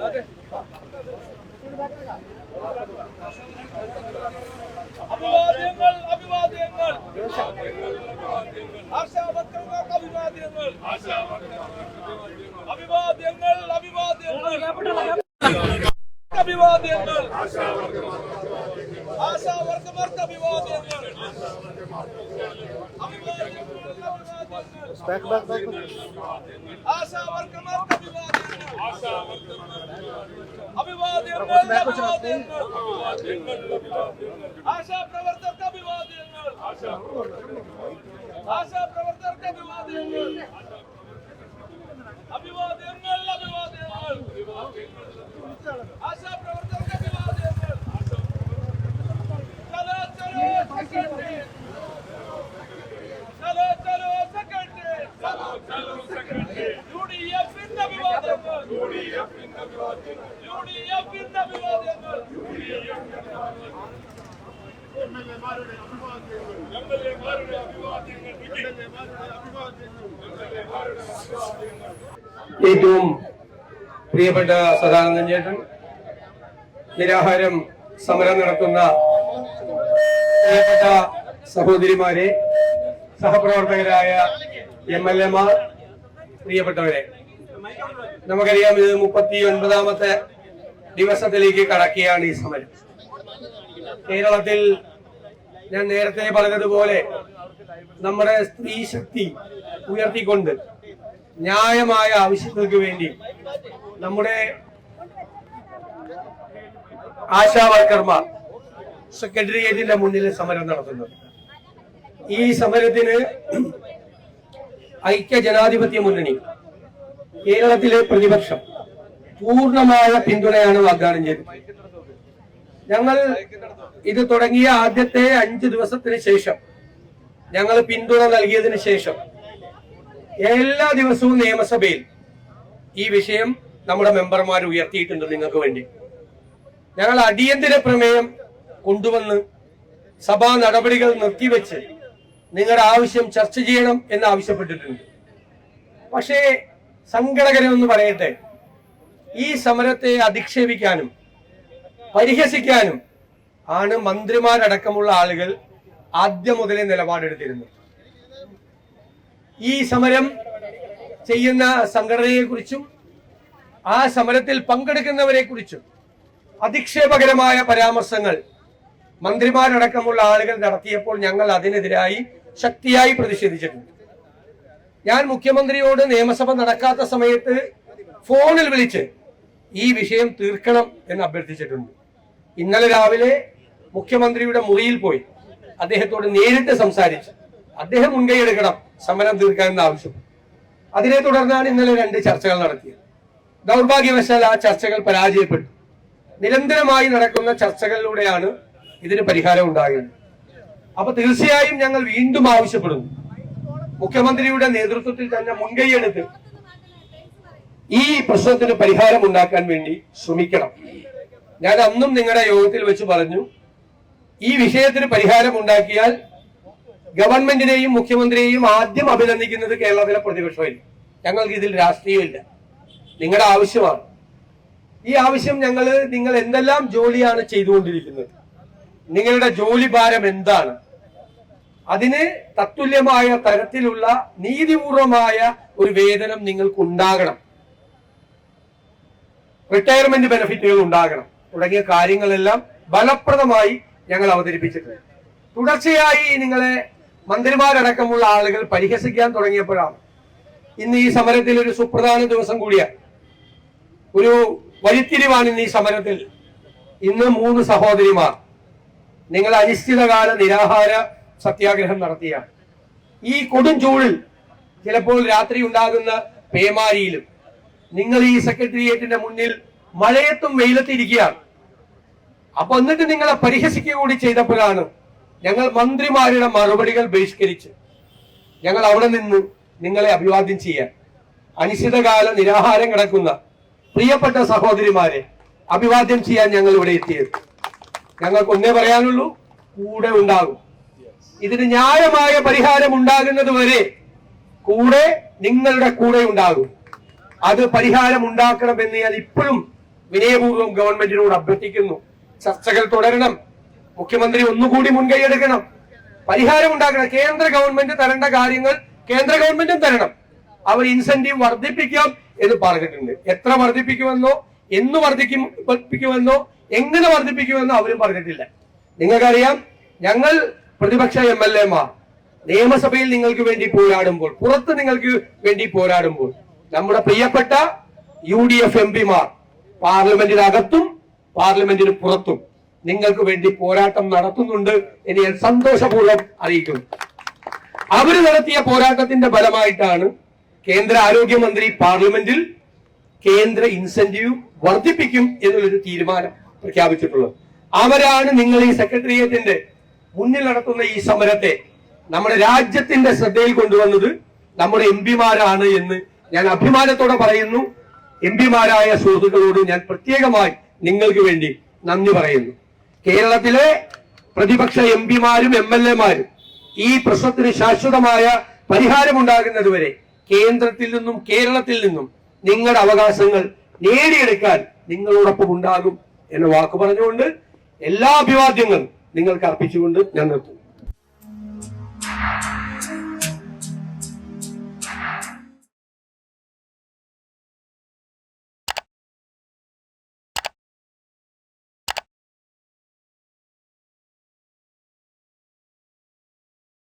待て back back back ASHA workers का आशा आशा प्रवर्तक का अभिवादन आशा आशा प्रवर्तक का अभिवादन अभिवादन अभिवादन। ഏറ്റവും പ്രിയപ്പെട്ട സദാനന്ദൻ ചേട്ടൻ. നിരാഹാരം സമരം നടത്തുന്ന പ്രിയപ്പെട്ട സഹോദരിമാരെ സഹപ്രവർത്തകരായ എം എൽ എമാർ പ്രിയപ്പെട്ടവരെ നമുക്കറിയാം ഇത് മുപ്പത്തി ഒൻപതാമത്തെ ദിവസത്തിലേക്ക് കടക്കുകയാണ് ഈ സമരം. കേരളത്തിൽ ഞാൻ നേരത്തെ പറഞ്ഞതുപോലെ നമ്മുടെ സ്ത്രീ ശക്തി ഉയർത്തിക്കൊണ്ട് ന്യായമായ ആവശ്യങ്ങൾക്ക് വേണ്ടി നമ്മുടെ ആശാ വർക്കർമാർ സെക്രട്ടേറിയറ്റിന്റെ മുന്നിൽ സമരം നടത്തുന്നത്. ഈ സമരത്തിന് ഐക്യ ജനാധിപത്യ മുന്നണി കേരളത്തിലെ പ്രതിപക്ഷം പൂർണമായ പിന്തുണയാണ് വാഗ്ദാനം ചെയ്തത്. ഞങ്ങൾ ഇത് തുടങ്ങിയ ആദ്യത്തെ അഞ്ച് ദിവസത്തിന് ശേഷം ഞങ്ങൾ പിന്തുണ നൽകിയതിനു ശേഷം എല്ലാ ദിവസവും നിയമസഭയിൽ ഈ വിഷയം നമ്മുടെ മെമ്പർമാർ ഉയർത്തിയിട്ടുണ്ട് നിങ്ങൾക്ക് വേണ്ടി. ഞങ്ങൾ അടിയന്തര പ്രമേയം കൊണ്ടുവന്ന് സഭാ നടപടികൾ നിർത്തിവെച്ച് നിങ്ങളുടെ ആവശ്യം ചർച്ച ചെയ്യണം എന്ന് ആവശ്യപ്പെട്ടിട്ടുണ്ട്. പക്ഷേ സങ്കടകരമെന്ന് പറയട്ടെ. ഈ സമരത്തെ അധിക്ഷേപിക്കാനും പരിഹസിക്കാനും ആണ് മന്ത്രിമാരടക്കമുള്ള ആളുകൾ ആദ്യം മുതലേ നിലപാടെടുത്തിരുന്നത്. ഈ സമരം ചെയ്യുന്ന സംഘടനയെക്കുറിച്ചും ആ സമരത്തിൽ പങ്കെടുക്കുന്നവരെ കുറിച്ചും അധിക്ഷേപകരമായ പരാമർശങ്ങൾ മന്ത്രിമാരടക്കമുള്ള ആളുകൾ നടത്തിയപ്പോൾ ഞങ്ങൾ അതിനെതിരായി ശക്തിയായി പ്രതിഷേധിച്ചിട്ടുണ്ട്. ഞാൻ മുഖ്യമന്ത്രിയോട് നിയമസഭ നടക്കാത്ത സമയത്ത് ഫോണിൽ വിളിച്ച് ഈ വിഷയം തീർക്കണം എന്ന് അഭ്യർത്ഥിച്ചിട്ടുണ്ട്. ഇന്നലെ രാവിലെ മുഖ്യമന്ത്രിയുടെ മുറിയിൽ പോയി അദ്ദേഹത്തോട് നേരിട്ട് സംസാരിച്ച് അദ്ദേഹം മുൻകൈയെടുക്കണം സമരം തീർക്കാനെന്ന ആവശ്യം. അതിനെ തുടർന്നാണ് ഇന്നലെ രണ്ട് ചർച്ചകൾ നടത്തിയത്. ദൗർഭാഗ്യവശാൽ ആ ചർച്ചകൾ പരാജയപ്പെട്ടു. നിരന്തരമായി നടക്കുന്ന ചർച്ചകളിലൂടെയാണ് ഇതിന് പരിഹാരം ഉണ്ടാകുന്നത് അപ്പൊ തീർച്ചയായും ഞങ്ങൾ വീണ്ടും ആവശ്യപ്പെടുന്നു. മുഖ്യമന്ത്രിയുടെ നേതൃത്വത്തിൽ തന്നെ മുൻകൈയെടുത്ത് ഈ പ്രശ്നത്തിന് പരിഹാരം ഉണ്ടാക്കാൻ വേണ്ടി ശ്രമിക്കണം. ഞാൻ അന്നും നിങ്ങളുടെ യോഗത്തിൽ വെച്ച് പറഞ്ഞു ഈ വിഷയത്തിന് പരിഹാരം ഉണ്ടാക്കിയാൽ ഗവൺമെന്റിനെയും മുഖ്യമന്ത്രിയെയും ആദ്യം അഭിനന്ദിക്കുന്നത് കേരളത്തിലെ പ്രതിപക്ഷമായിരിക്കും. ഞങ്ങൾക്ക് ഇതിൽ രാഷ്ട്രീയമില്ല. നിങ്ങളുടെ ആവശ്യമാണ്. ഈ ആവശ്യം ഞങ്ങൾ നിങ്ങൾ എന്തെല്ലാം ജോലിയാണ് ചെയ്തുകൊണ്ടിരിക്കുന്നത്? നിങ്ങളുടെ ജോലി ഭാരം എന്താണ്? അതിന് തത്തുല്യമായ തരത്തിലുള്ള നീതിപൂർവമായ ഒരു വേതനം നിങ്ങൾക്ക് ഉണ്ടാകണം റിട്ടയർമെന്റ് ബെനിഫിറ്റുകൾ ഉണ്ടാകണം. തുടങ്ങിയ കാര്യങ്ങളെല്ലാം ഫലപ്രദമായി ഞങ്ങൾ അവതരിപ്പിച്ചിട്ടുണ്ട്. തുടർച്ചയായി നിങ്ങളെ മന്ത്രിമാരടക്കമുള്ള ആളുകൾ പരിഹസിക്കാൻ തുടങ്ങിയപ്പോഴാണ്. ഇന്ന് ഈ സമരത്തിൽ ഒരു സുപ്രധാന ദിവസം കൂടിയാണ്. ഒരു വഴിത്തിരിവാണ് ഇന്ന് ഈ സമരത്തിൽ. ഇന്ന് മൂന്ന് സഹോദരിമാർ. നിങ്ങൾ അനിശ്ചിതകാല നിരാഹാര സത്യാഗ്രഹം നടത്തിയ ഈ കൊടും ചൂടിൽ ചിലപ്പോൾ രാത്രി ഉണ്ടാകുന്ന പേമാരിയിലും നിങ്ങൾ ഈ സെക്രട്ടേറിയറ്റിന്റെ മുന്നിൽ മഴയത്തും വെയിലത്തിരിക്കുകയാണ് അപ്പൊ എന്നിട്ട് നിങ്ങളെ പരിഹസിക്കുക കൂടി ചെയ്തപ്പോഴാണ് ഞങ്ങൾ മന്ത്രിമാരുടെ മറുപടികൾ ബഹിഷ്കരിച്ച് ഞങ്ങൾ അവിടെ നിന്ന് നിങ്ങളെ അഭിവാദ്യം ചെയ്യാൻ അനിശ്ചിതകാല നിരാഹാരം കിടക്കുന്ന പ്രിയപ്പെട്ട സഹോദരിമാരെ അഭിവാദ്യം ചെയ്യാൻ ഞങ്ങൾ ഇവിടെ എത്തിയത്. ഞങ്ങൾക്ക് ഒന്നേ പറയാനുള്ളൂ കൂടെ ഉണ്ടാകും. ഇതിന് ന്യായമായ പരിഹാരം ഉണ്ടാകുന്നത് വരെ കൂടെ നിങ്ങളുടെ കൂടെ ഉണ്ടാകും. അത് പരിഹാരം ഉണ്ടാക്കണമെന്ന് ഞാൻ ഇപ്പോഴും വിനയപൂർവം ഗവൺമെന്റിനോട് അഭ്യർത്ഥിക്കുന്നു. ചർച്ചകൾ തുടരണം. മുഖ്യമന്ത്രി ഒന്നുകൂടി മുൻകൈയെടുക്കണം പരിഹാരം ഉണ്ടാക്കണം. കേന്ദ്ര ഗവൺമെന്റ് തരേണ്ട കാര്യങ്ങൾ കേന്ദ്ര ഗവൺമെന്റും തരണം. അവർ ഇൻസെന്റീവ് വർദ്ധിപ്പിക്കാം എന്ന് പറഞ്ഞിട്ടുണ്ട്. എത്ര വർദ്ധിപ്പിക്കുമെന്നോ എന്ന് വർദ്ധിക്കും വർദ്ധിപ്പിക്കുമെന്നോ എങ്ങനെ വർദ്ധിപ്പിക്കുമെന്നോ അവരും പറഞ്ഞിട്ടില്ല. നിങ്ങൾക്കറിയാം ഞങ്ങൾ പ്രതിപക്ഷ എം എൽ എമാർ. നിയമസഭയിൽ നിങ്ങൾക്ക് വേണ്ടി പോരാടുമ്പോൾ പുറത്ത് നിങ്ങൾക്ക് വേണ്ടി പോരാടുമ്പോൾ നമ്മുടെ പ്രിയപ്പെട്ട യു ഡി എഫ് എം പിമാർ പാർലമെന്റിനകത്തും പാർലമെന്റിന് പുറത്തും നിങ്ങൾക്ക് വേണ്ടി പോരാട്ടം നടത്തുന്നുണ്ട് എന്ന് ഞാൻ സന്തോഷപൂർവം അറിയിക്കുന്നു. അവർ നടത്തിയ പോരാട്ടത്തിന്റെ ഫലമായിട്ടാണ് കേന്ദ്ര ആരോഗ്യമന്ത്രി പാർലമെന്റിൽ കേന്ദ്ര ഇൻസെന്റീവ് വർദ്ധിപ്പിക്കും എന്നുള്ളൊരു തീരുമാനം പ്രഖ്യാപിച്ചിട്ടുള്ളത്. അവരാണ് നിങ്ങൾ ഈ സെക്രട്ടേറിയറ്റിന്റെ മുന്നിൽ നടത്തുന്ന ഈ സമരത്തെ നമ്മുടെ രാജ്യത്തിന്റെ ശ്രദ്ധയിൽ കൊണ്ടുവന്നത് നമ്മുടെ എം പിമാരാണ് എന്ന് ഞാൻ അഭിമാനത്തോടെ പറയുന്നു. എം പിമാരായ സുഹൃത്തുക്കളോട് ഞാൻ പ്രത്യേകമായി നിങ്ങൾക്ക് വേണ്ടി നന്ദി പറയുന്നു. കേരളത്തിലെ പ്രതിപക്ഷ എം പിമാരും എം എൽ എമാരും ഈ പ്രശ്നത്തിന് ശാശ്വതമായ പരിഹാരമുണ്ടാകുന്നതുവരെ കേന്ദ്രത്തിൽ നിന്നും കേരളത്തിൽ നിന്നും നിങ്ങളുടെ അവകാശങ്ങൾ നേടിയെടുക്കാൻ നിങ്ങളോടൊപ്പം ഉണ്ടാകും എന്ന വാക്ക് പറഞ്ഞുകൊണ്ട് എല്ലാ അഭിവാദ്യങ്ങളും നിങ്ങൾക്ക് അർപ്പിച്ചുകൊണ്ട് ഞാൻ നിർത്തുന്നു.